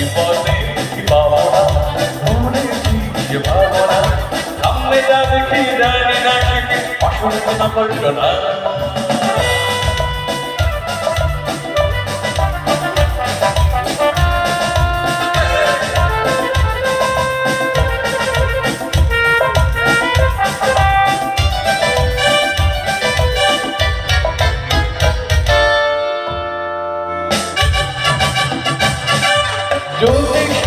জীবনে বাবা শুনেছি যে ভাবনা সামনে যা দেখি জানি না আসলে কথা বলছো না।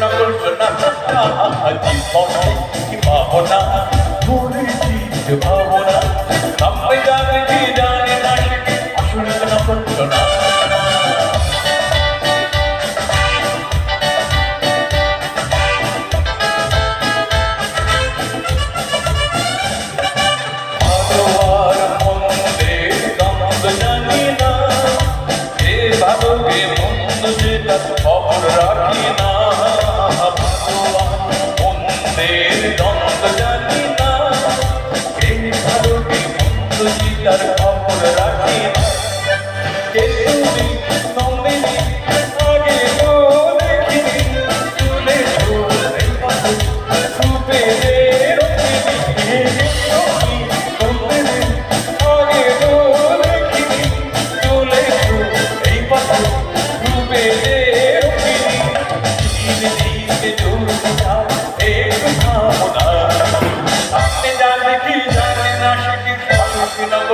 না করল না জীবন কি ভাবনা? মনে কি ভাবনা। আমি জানি কি জানি না আসলে না? করল না রাখি আমাদের দ্বন্দ্ব জানি না এই ভারতে বন্ধু জিলার খবর রাখি না কেউ